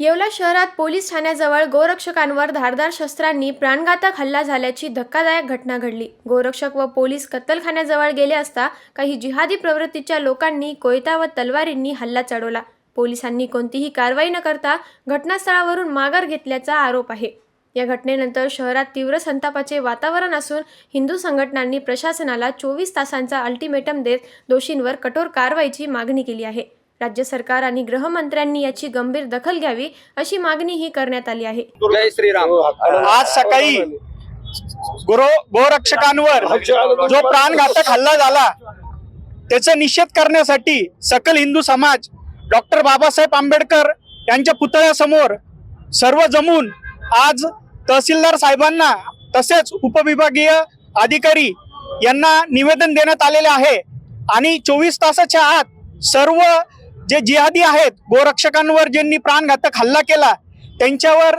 येवला शहरात पोलीस ठाण्याजवळ गोरक्षकांवर धारदार शस्त्रांनी प्राणघातक हल्ला झाल्याची धक्कादायक घटना घडली. गोरक्षक व पोलीस कत्तलखान्याजवळ गेले असता काही जिहादी प्रवृत्तीच्या लोकांनी कोयता व तलवारींनी हल्ला चढवला. पोलिसांनी कोणतीही कारवाई न करता घटनास्थळावरून माघार घेतल्याचा आरोप आहे. या घटनेनंतर शहरात तीव्र संतापाचे वातावरण असून हिंदू संघटनांनी प्रशासनाला चोवीस तासांचा अल्टिमेटम देत दोषींवर कठोर कारवाईची मागणी केली आहे. राज्य सरकार आणि गृहमंत्र्यांनी याची गंभीर दखल घ्यावी अशी मागणीही करण्यात आली आहे. जय श्रीराम. आज सकाळी गुरु गोरक्षकांवर जो प्राणघातक हल्ला झाला त्याचा निषेध करण्यासाठी सकल हिंदू समाज डॉक्टर बाबासाहेब आंबेडकर यांच्या पुतळ्यासमोर सर्व जमून आज तहसीलदार साहेबांना तसेच उपविभागीय अधिकारी यांना निवेदन देण्यात आलेले आहे. आणि चोवीस तासाच्या आत सर्व जे जिहादी आहेत गोरक्षकांवर ज्यांनी प्राणघातक हल्ला केला त्यांच्यावर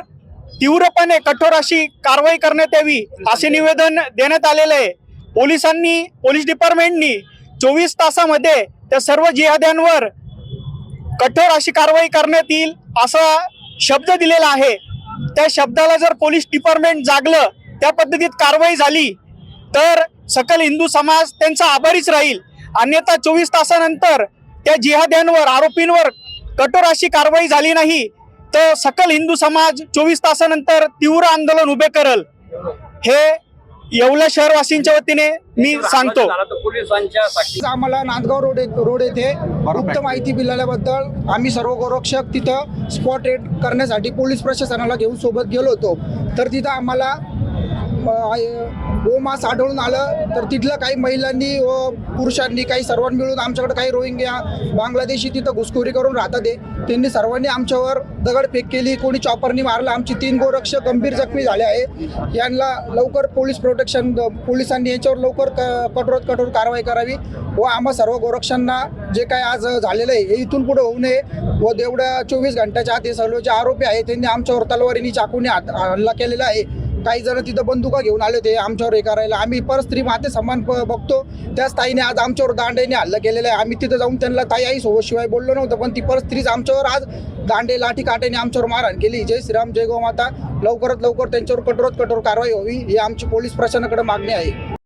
तीव्रपणे कठोर अशी कारवाई करण्यात यावी असे निवेदन देण्यात आलेले आहे. पोलिसांनी पोलीस डिपार्टमेंटनी चोवीस तासामध्ये त्या सर्व जिहाद्यांवर कठोर अशी कारवाई करण्यात येईल असा शब्द दिलेला आहे. त्या शब्दाला जर पोलीस डिपार्टमेंट जागलं त्या पद्धतीत कारवाई झाली तर सकल हिंदू समाज त्यांचा आभारीच राहील. अन्यथा चोवीस तासानंतर त्या जिहाद्यांवर आरोपींवर कठोर अशी कारवाई झाली नाही तर सकल हिंदू समाज चोवीस तासानंतर तीव्र आंदोलन उभे करल. हे येवला शहरवासींच्या वतीने मी सांगतो. आम्हाला नांदगाव रोड रोड येथे गुप्त माहिती मिळाल्याबद्दल आम्ही सर्व गोरक्षक तिथं स्पॉट रेड करण्यासाठी पोलीस प्रशासनाला घेऊन सोबत गेलो होतो. तर तिथं आम्हाला गोमास हो, आढळून आलं. तर तिथलं काही महिलांनी व पुरुषांनी काही सर्वांनी मिळून आमच्याकडे काही रोहिंग्या बांगलादेशी तिथं घुसखोरी करून राहतात ते त्यांनी सर्वांनी आमच्यावर दगडफेक केली. कोणी चॉपरनी मारलं. आमची तीन गोरक्षक गंभीर जखमी झाले आहे. यांना लवकर पोलीस प्रोटेक्शन पोलिसांनी याच्यावर लवकर क- कठोरात कठोर कारवाई करावी व आम्हा सर्व गोरक्षांना जे काय आज झालेलं आहे हे इथून पुढे होऊ नये व तेवढ्या चोवीस घंट्याच्या आत हे सर्व जे आरोपी आहे त्यांनी आमच्यावर तलवारीनी चाकूने हात- हल्ला केलेला आहे. काही जण तिथं बंदुका घेऊन आले होते आमच्यावर हे करायला. आम्ही परस्त्री माते सन्मान प- बघतो. त्याच ताईने आज आमच्यावर दांडेने हल्ला केलेला आहे. आम्ही तिथं जाऊन त्यांना ताई आई सोबत शिवाय बोललो नव्हतं पण ती परस्त्रीच आमच्यावर आज दांडे लाठी काट्याने आमच्यावर मारहाण केली. जय श्रीराम जय गोमाता. लवकरात लवकर त्यांच्यावर कठोरात कठोर कारवाई व्हावी ही आमची पोलीस प्रशासनाकडे मागणी आहे.